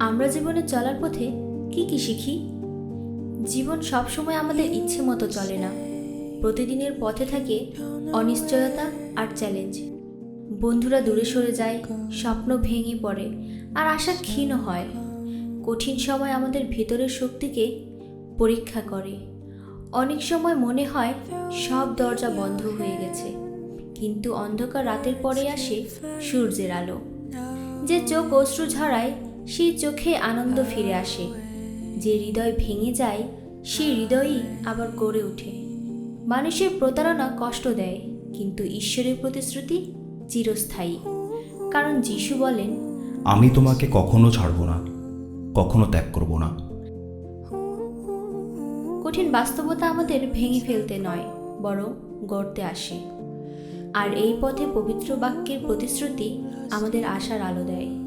আমরা জীবনে চলার পথে কি কি শিখি? জীবন সবসময় আমাদের ইচ্ছে মতো চলে না। প্রতিদিনের পথে থাকে অনিশ্চয়তা আর চ্যালেঞ্জ বন্ধুরা দূরে সরে যায়, স্বপ্ন ভেঙে পড়ে আর আশা ক্ষীণ হয়। কঠিন সময় আমাদের ভেতরের শক্তিকে পরীক্ষা করে। অনেক সময় মনে হয় সব দরজা বন্ধ হয়ে গেছে, কিন্তু অন্ধকার রাতের পরে আসে সূর্যের আলো। যে চোখ অশ্রু ঝরায় সেই চোখে আনন্দ ফিরে আসে। যে হৃদয় ভেঙে যায় সেই হৃদয়ই আবার গড়ে ওঠে। মানুষের প্রতারণা কষ্ট দেয় কিন্তু ঈশ্বরের প্রতিশ্রুতি চিরস্থায়ী। কারণ যিশু বলেন আমি তোমাকে কখনো ছাড়ব না কখনো ত্যাগ করব না। কঠিন বাস্তবতা আমাদের ভেঙে ফেলতে নয় বরং গড়তে আসে। আর এই পথে পবিত্র বাক্যের প্রতিশ্রুতি আমাদের আশার আলো দেয়।